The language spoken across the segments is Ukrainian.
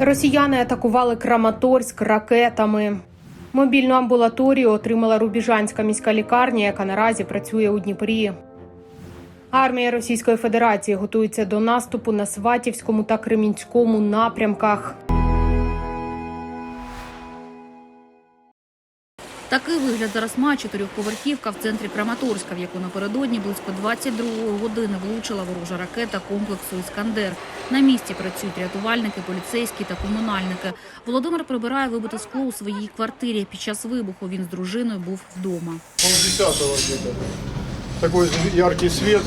Росіяни атакували Краматорськ ракетами. Мобільну амбулаторію отримала Рубіжанська міська лікарня, яка наразі працює у Дніпрі. Армія Російської Федерації готується до наступу на Сватівському та Кремінському напрямках. Такий вигляд зараз має чотирьохповерхівка в центрі Краматорська, в яку напередодні близько 22 години влучила ворожа ракета комплексу Іскандер. На місці працюють рятувальники, поліцейські та комунальники. Володимир прибирає вибите скло у своїй квартирі. Під час вибуху він з дружиною був вдома. полдесятого где-то. Такой яркий свет.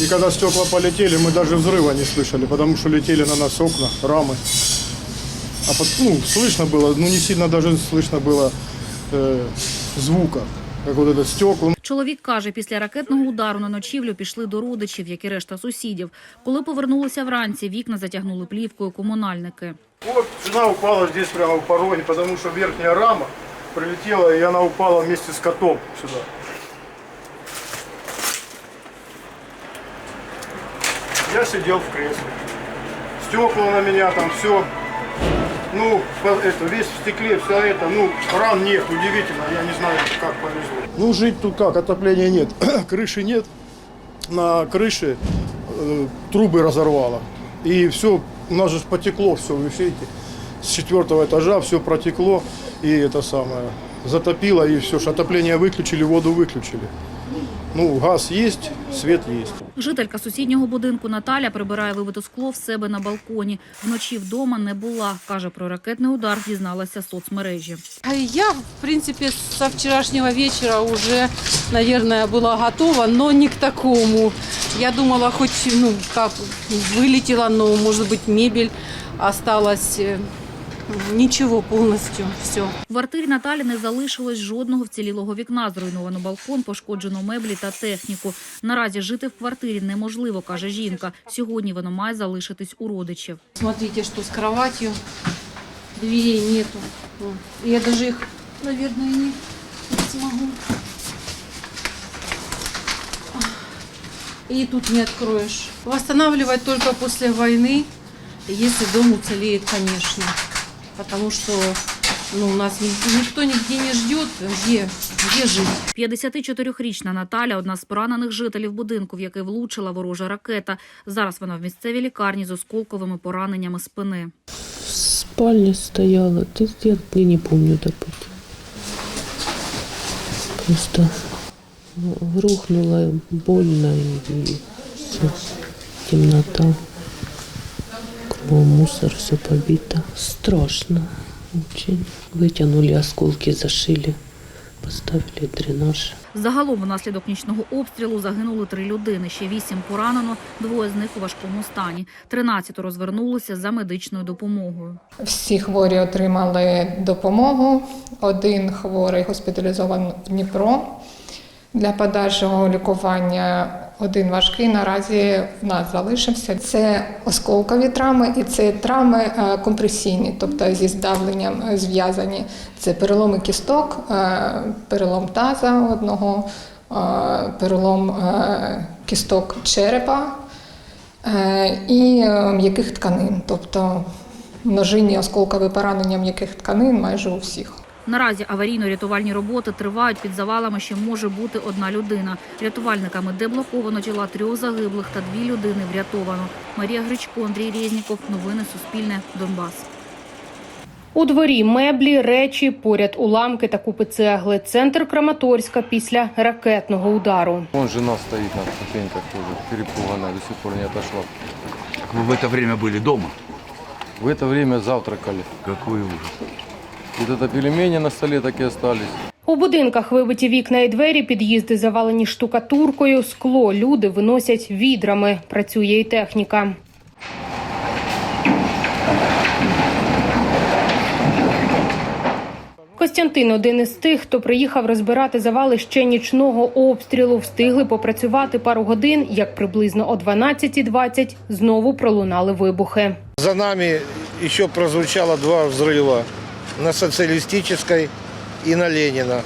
И когда стекла полетели, мы даже взрыва не слышали, потому что летели на нас окна, рамы. А под, ну, слышно было, ну не сильно даже слышно было э, звука, как вот это стекла. Чоловік каже, після ракетного удару на ночівлю пішли до родичів, як і решта сусідів. Коли повернулися вранці, вікна затягнули плівкою комунальники. Вот жена упала здесь прямо в пороге, потому что верхняя рама прилетела, и она упала вместе с котом сюда. Я сидел в кресле. Стекла на меня там все. Ну, это, весь в стекле, вся это, ну, ран нет, удивительно, я не знаю, как повезло. Ну, жить тут как, отопления нет, крыши нет. На крыше э, трубы разорвало. И все, у нас же потекло все, вы видите, с четвертого этажа все протекло, и это самое, затопило, и все, отопление выключили, воду выключили. Ну, газ есть, свет есть. Жителька сусіднього будинку Наталя прибирає вибите скло в себе на балконі. Вночі вдома не була. Каже, про ракетний удар дізналася з соцмережі. А Я, в принципе, со вчерашнего вечера уже, наверное, была готова, но не к такому. Я думала, хоть, ну, как, вылетела, но, может быть, мебель осталась. Ничего полностью, все. В квартирі Наталі не залишилось жодного вцілілого вікна. Зруйновано балкон, пошкоджено меблі та техніку. Наразі жити в квартирі неможливо, каже жінка. Сьогодні воно має залишитись у родичів. Смотрите, что с кроватью. Дверей нету. Я даже их, наверное, не, не смогу. И тут не откроешь. Восстанавливать только после войны, если дом уцелеет, конечно. Потому что ну, нас никто нигде не ждет, где, где жить. 54-річна Наталя – одна з поранених жителів будинку, в який влучила ворожа ракета. Зараз вона в місцевій лікарні з осколковими пораненнями спини. в спальне стояла. Ты где? Я не помню, допустим. Просто грохнула больно все. Темнота. Кругом мусор, все побито. Страшно очень. Вытянули осколки, зашили. Поставили дренаж. Загалом внаслідок нічного обстрілу загинули три людини, ще вісім поранено, двоє з них у важкому стані. Тринадцятеро розвернулися за медичною допомогою. Всі хворі отримали допомогу. Один хворий госпіталізований в Дніпро для подальшого лікування. Один важкий наразі в нас залишився. Це осколкові травми і це травми е, компресійні, тобто зі здавленням е, зв'язані. Це переломи кісток, е, перелом таза одного, перелом кісток черепа і м'яких тканин, тобто множинні осколкові поранення м'яких тканин майже у всіх. Наразі аварійно-рятувальні роботи тривають під завалами. Ще може бути одна людина. Рятувальниками деблоковано тіла трьох загиблих та дві людини врятовано. Марія Гречко, Андрій Резніков. Новини Суспільне. Донбас. У дворі меблі, речі, поряд уламки та купи цегли. Центр Краматорська після ракетного удару. Вон жена стоит на ступеньках тоже, перепуганная, до сих пор не отошла. Вы в это время были дома? В это время завтракали. Какой ужас. Вот это пельмени на столе так и остались. У будинках вибиті вікна і двері, під'їзди завалені штукатуркою, скло люди виносять відрами. Працює і техніка. Костянтин один із тих, хто приїхав розбирати завали ще нічного обстрілу. Встигли попрацювати пару годин, як приблизно о 12.20 знову пролунали вибухи. За нами еще прозвучало два взрыва на Социалистической и на Ленина.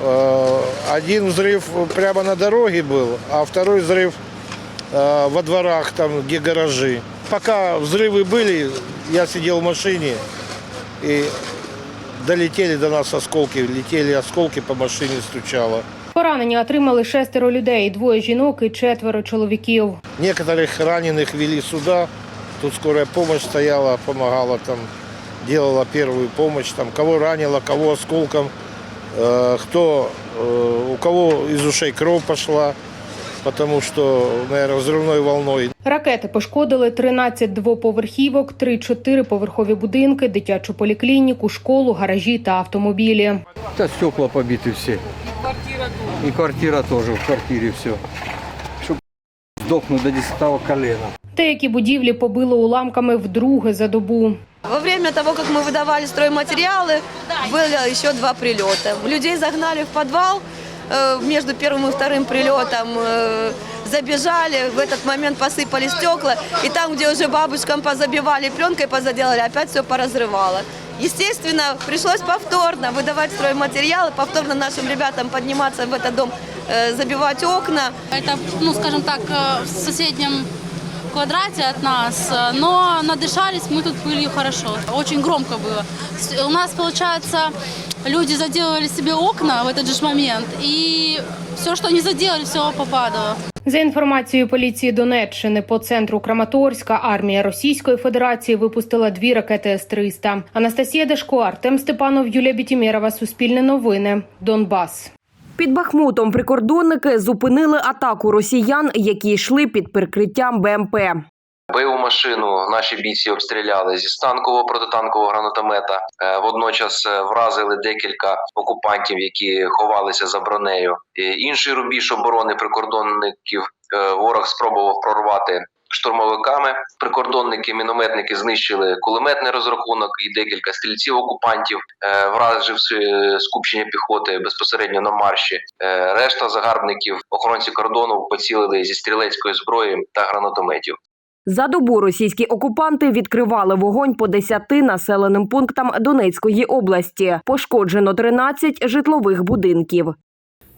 Э, Один взрыв прямо на дороге был, а второй взрыв э, во дворах, там где гаражи. пока взрывы были, я сидел в машине, и долетели до нас осколки, летели осколки по машине, стучало. Поранення отримали шестеро людей, двоє жінок і четверо чоловіків. Некоторых раненых вели сюда, тут скорая помощь стояла, помогала там, делала первую помощь, там, кого ранило, кого осколком, э, кто, э, у кого из ушей кровь пошла, потому что, наверное, взрывной волной. Ракети пошкодили 13 двоповерхівок, 3 чотириповерхові будинки, дитячу поліклініку, школу, гаражі та автомобілі. Да стекла побиты все. И квартира тоже, в квартире все. Чтоб сдохнуть до десятого колена. Деякі будівлі побило уламками вдруге за добу. Во время того, как мы выдавали стройматериалы, было еще два прилета. Людей загнали в подвал э, между первым и вторым прилетом. э, Забежали, в этот момент посыпали стекла. И там, где уже бабушкам позабивали, пленкой позаделали, опять все поразрывало. Естественно, пришлось повторно выдавать стройматериалы, повторно нашим ребятам подниматься в этот дом, э, забивать окна. Это, ну, скажем так, э, в соседнем квадрате от нас, э, но надышались мы тут пылью хорошо. Очень громко было. С- У нас, получается, люди заделали себе окна в этот же ж момент, и все, что они заделали, все попадало. За інформацією поліції Донеччини, по центру Краматорська армія Російської Федерації випустила дві ракети С-300. Анастасія Дашко, Артем Степанов, Юлія Бітімєрова. Суспільне новини. Донбас. Під Бахмутом прикордонники зупинили атаку росіян, які йшли під прикриттям БМП. Бойову машину наші бійці обстріляли зі станкового протитанкового гранатомета. Е, Водночас е, вразили декілька окупантів, які ховалися за бронею. Інший рубіж оборони прикордонників е, ворог спробував прорвати. Штурмовиками прикордонники, мінометники знищили кулеметний розрахунок і декілька стрільців окупантів, е, е, скупчення піхоти безпосередньо на марші. Е, Решта загарбників, охоронці кордону, поцілили зі стрілецької зброї та гранатометів. За добу російські окупанти відкривали вогонь по 10 населеним пунктам Донецької області. Пошкоджено 13 житлових будинків.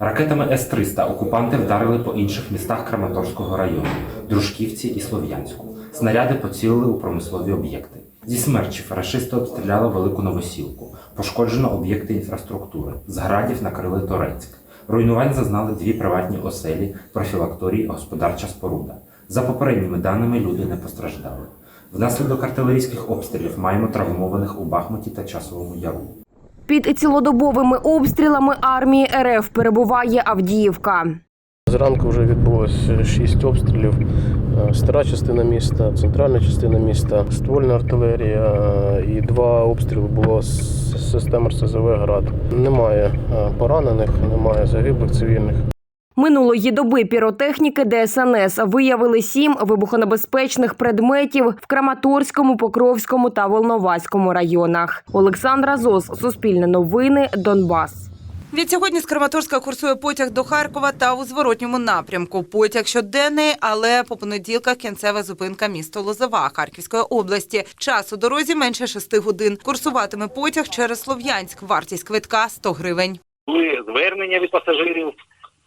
Ракетами С-300 окупанти вдарили по інших містах Краматорського району Дружківці і Слов'янську. Снаряди поцілили у промислові об'єкти. Зі смерчів рашисти обстріляли велику новосілку. Пошкоджено об'єкти інфраструктури. З градів накрили Торецьк. Руйнувань зазнали дві приватні оселі, профілакторій, господарча споруда. За попередніми даними люди не постраждали. Внаслідок артилерійських обстрілів маємо травмованих у Бахмуті та Часовому Яру. Під цілодобовими обстрілами армії РФ перебуває Авдіївка. Зранку вже відбулося шість обстрілів. Е, Стара частина міста, центральна частина міста, ствольна артилерія е, і два обстріли було з систем РСЗВ «Град». Немає е, поранених, немає загиблих цивільних. Минулої доби піротехніки ДСНС виявили сім вибухонебезпечних предметів в Краматорському, Покровському та Волноваському районах. Олександра Зос, Суспільне новини, Донбас. Відсьогодні з Краматорська курсує потяг до Харкова та у зворотньому напрямку. Потяг щоденний, але по понеділках кінцева зупинка місто Лозова Харківської області. Час у дорозі менше шести годин. Курсуватиме потяг через Слов'янськ. Вартість квитка 100 гривень. були звернення від пасажирів,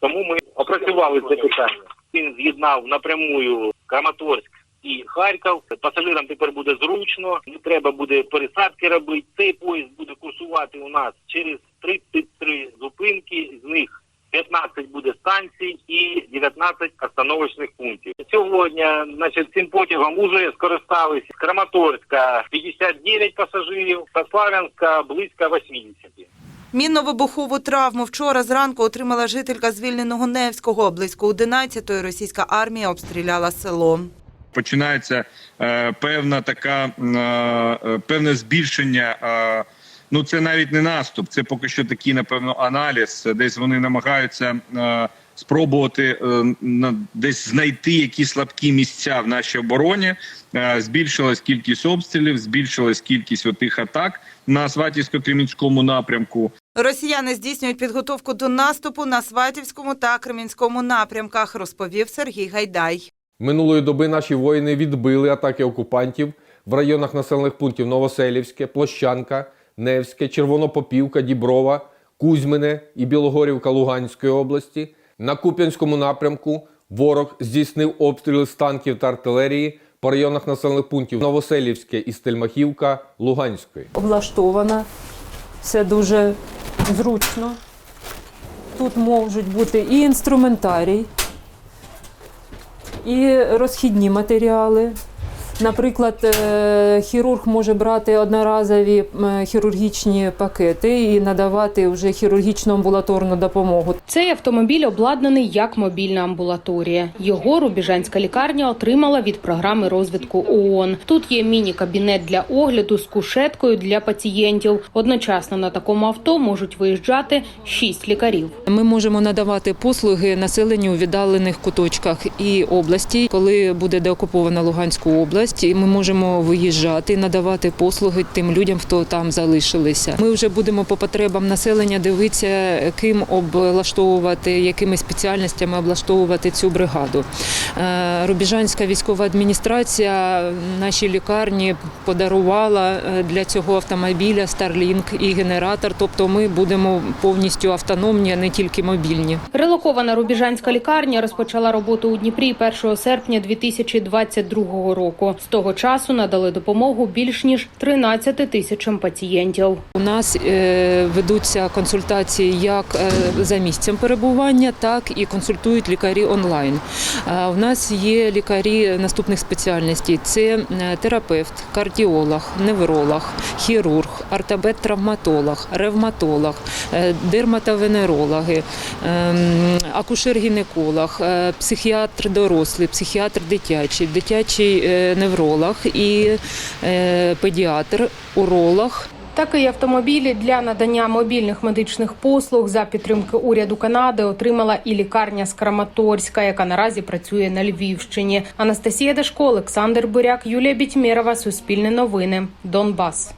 тому ми опрацювали це питання. Він з'єднав напрямую Краматорськ і Харків. Пасажирам тепер буде зручно, не треба буде пересадки робити. Цей поїзд буде курсувати у нас через 33 зупинки, з них 15 буде станцій і 19 остановочних пунктів. Сьогодні, значить, цим потягом уже скористалися з Краматорська 59 пасажирів, та Славянська близько 80. Мінно-вибухову травму вчора зранку отримала жителька звільненого Невського. Близько 11-ї російська армія обстріляла село. починається е, певна така е, е, певне збільшення. Е, ну це навіть не наступ, це поки що такий, напевно, аналіз. Десь вони намагаються е, спробувати е, десь знайти якісь слабкі місця в нашій обороні. Е, збільшилась кількість обстрілів, збільшилась кількість отих атак на Сватівсько-Кремінському напрямку. Росіяни здійснюють підготовку до наступу на Сватівському та Кремінському напрямках, розповів Сергій Гайдай. Минулої доби наші воїни відбили атаки окупантів в районах населених пунктів Новоселівське, Площанка, Невське, Червонопопівка, Діброва, Кузьмине і Білогорівка Луганської області. На Куп'янському напрямку ворог здійснив обстріли з танків та артилерії по районах населених пунктів Новоселівське і Стельмахівка Луганської. облаштована. Все дуже зручно. Тут можуть бути і інструментарій, і розхідні матеріали. Наприклад, е, хірург може брати одноразові е, хірургічні пакети і надавати вже хірургічну амбулаторну допомогу. Цей автомобіль обладнаний як мобільна амбулаторія. Його рубіжанська лікарня отримала від програми розвитку ООН. Тут є міні-кабінет для огляду з кушеткою для пацієнтів. Одночасно на такому авто можуть виїжджати шість лікарів. Ми можемо надавати послуги населенню у віддалених куточках і області. Коли буде деокупована Луганська область, і ми можемо виїжджати надавати послуги тим людям, хто там залишилися. Ми вже будемо по потребам населення дивитися, ким облаштовувати, якими спеціальностями облаштовувати цю бригаду. Е, Рубіжанська військова адміністрація нашій лікарні подарувала е, для цього автомобіля Starlink і генератор. Тобто ми будемо повністю автономні, а не тільки мобільні. Релокована рубіжанська лікарня розпочала роботу у Дніпрі 1 серпня 2022 року. З того часу надали допомогу більш ніж 13 тисячам пацієнтів. У нас е, ведуться консультації як е, за місцем перебування, так і консультують лікарі онлайн. У нас є лікарі наступних спеціальностей: це е, терапевт, кардіолог, невролог, хірург, ортопед-травматолог, ревматолог, е, дерматовенерологи, ем, акушер-гінеколог, психіатр дорослий, психіатр дитячий, дитячий е, невролог і е, педіатр, уролог. Такий автомобіль для надання мобільних медичних послуг за підтримки уряду Канади отримала і лікарня з Краматорська, яка наразі працює на Львівщині. Анастасія Дашко, Олександр Буряк, Юлія Бітьмєрова, Суспільне новини, Донбас.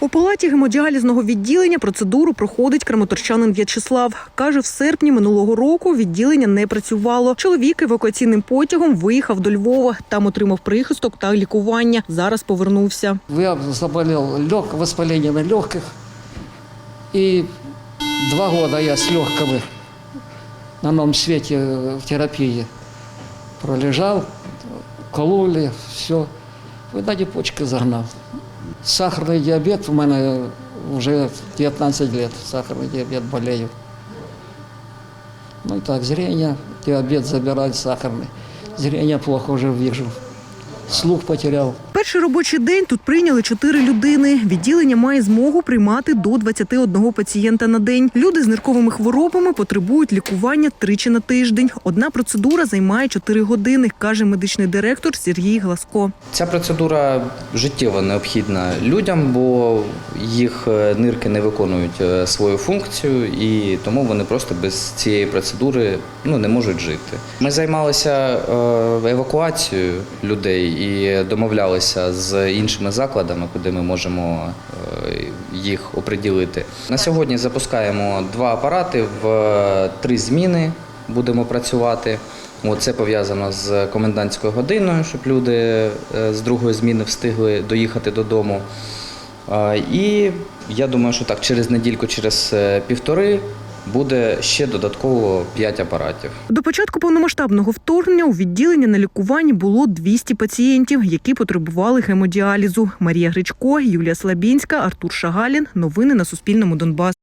У палаті гемодіалізного відділення процедуру проходить краматорчанин В'ячеслав. Каже, в серпні минулого року відділення не працювало. Чоловік евакуаційним потягом виїхав до Львова. Там отримав прихисток та лікування. Зараз повернувся. Я заболел лег, воспалением легких. И два года я с легкого на новом свете в терапии пролежал, кололи, все. Видать, почки загнал. Сахарный диабет у меня уже 15 лет. Сахарный диабет болею. Ну и так, зрение. Диабет забирает сахарный. Зрение плохо уже вижу. Слух потерял. Перший робочий день тут прийняли чотири людини. Відділення має змогу приймати до 21 пацієнта на день. Люди з нирковими хворобами потребують лікування тричі на тиждень. Одна процедура займає 4 години, каже медичний директор Сергій Гласко. Ця процедура життєво необхідна людям, бо їх е, нирки не виконують е, свою функцію, і тому вони просто без цієї процедури ну, не можуть жити. Ми займалися е, евакуацією людей і домовлялися з іншими закладами, куди ми можемо е, їх оприділити. На сьогодні запускаємо два апарати в е, три зміни. Будемо працювати. Це пов'язано з комендантською годиною, щоб люди е, з другої зміни встигли доїхати додому. І я думаю, що так через недільку, через півтори буде ще додатково 5 апаратів. До початку повномасштабного вторгнення у відділенні на лікуванні було 200 пацієнтів, які потребували гемодіалізу. Марія Гречко, Юлія Слабінська, Артур Шагалін. Новини на Суспільному Донбас.